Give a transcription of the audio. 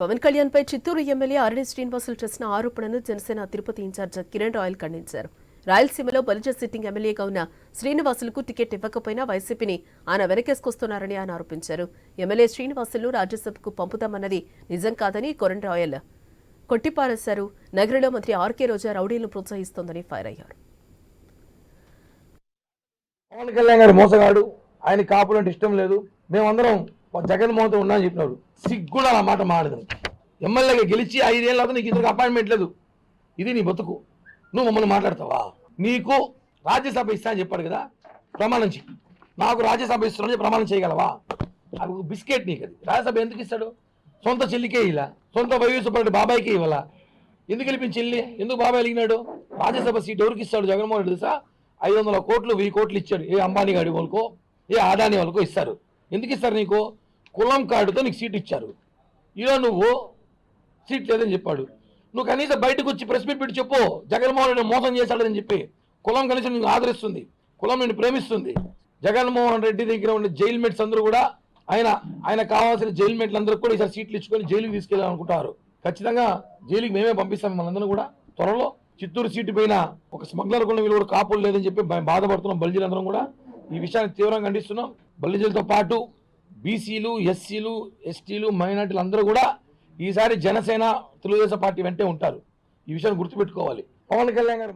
పవన్ కళ్యాణ్ పై Chittoor MLA RD Srinivasulu చేసిన ఆరోపణను జనసేన తిరుపతి ఇన్ఛార్జ్ కిరణ్ రాయల్ ఖండించారు. రాయలసీమలో బలిజ సిట్టింగ్ ఎమ్మెల్యేగా ఉన్న శ్రీనివాసులకు టికెట్ ఇవ్వకపోయినా వైసీపీని ఆయన వెనకేసుకొస్తున్నారని ఆయన ఆరోపించారు. ఎమ్మెల్యే శ్రీనివాసులు రాజ్యసభకు పంపుతామన్నది నిజం కాదని కొరణ్ రాయల్ కొట్టిపారేశారు. నగరంలో మంత్రి ఆర్కే రోజా రౌడీలను ప్రోత్సహిస్తోందని ఫైర్ అయ్యారు. పవన్ కళ్యాణ్ గారు మోసగాడు. ఆయన కాపులంటే ఇష్టం లేదు. మేమందరం జగన్మోహన్తో ఉన్నామని చెప్పినారు. సిగ్గుడు అలా మాట మాడదు ఎమ్మెల్యేగా గెలిచి ఐదేళ్ళ నీకు ఇద్దరికి అపాయింట్మెంట్ లేదు. ఇది నీ బతుకు. నువ్వు మమ్మల్ని మాట్లాడతావా? నీకు రాజ్యసభ ఇస్తా అని చెప్పాడు కదా ప్రమాణం చెయ్యి. నాకు రాజ్యసభ ఇస్తున్నాను ప్రమాణం చేయగలవా? అది బిస్కెట్ నీకు అది. రాజ్యసభ ఎందుకు ఇస్తాడు? సొంత చెల్లికే ఇలా సొంత వైఎస్ఆర్ బాబాయ్కి ఇవ్వాలా? ఎందుకు గెలిపించి చెల్లి? ఎందుకు బాబాయ్ వెలిగినాడు రాజ్యసభ సీట్ ఎవరికి ఇస్తాడు జగన్మోహన్ రెడ్డి తెలుసా? ఐదు వందల కోట్లు వెయ్యి కోట్లు ఇచ్చాడు. ఏ అంబానీ గాడి వాళ్ళకో ఏ ఆదాని వాళ్ళకో ఇస్తారు. ఎందుకు ఇస్తారు నీకు? కులం కార్డుతో నీకు సీట్ ఇచ్చారు. ఈరోజు నువ్వు సీట్ లేదని చెప్పాడు. నువ్వు కనీసం బయటకు వచ్చి ప్రెస్ మీట్ పెట్టి చెప్పు. జగన్మోహన్ రెడ్డి మోసం చేశాడని చెప్పి. కులం కనీసం నీకు ఆదరిస్తుంది. కులం నిన్ను ప్రేమిస్తుంది. జగన్మోహన్ రెడ్డి దగ్గర ఉన్న జైల్ మేట్స్ అందరూ కూడా ఆయన ఆయన కావాల్సిన జైల్ మేట్లు అందరూ కూడా ఈసారి సీట్లు ఇచ్చుకొని జైలుకి తీసుకెళ్ళాలనుకుంటారు ఖచ్చితంగా జైలుకి మేమే పంపిస్తాం మనందరం కూడా. త్వరలో చిత్తూరు సీటు పైన ఒక స్మగ్లర్ కొన్ని వీళ్ళు కూడా కాపులు లేదని చెప్పి భయ- బాధపడుతున్నాం. బల్జీలందరం కూడా. ఈ విషయాన్ని తీవ్రంగా ఖండిస్తున్నాం. బలిజీలతో పాటు బీసీలు ఎస్సీలు ఎస్టీలు మైనార్టీలు అందరూ కూడా ఈసారి జనసేన తెలుగుదేశం పార్టీ వెంటే ఉంటారు. ఈ విషయాన్ని గుర్తుపెట్టుకోవాలి. పవన్ కళ్యాణ్ గారు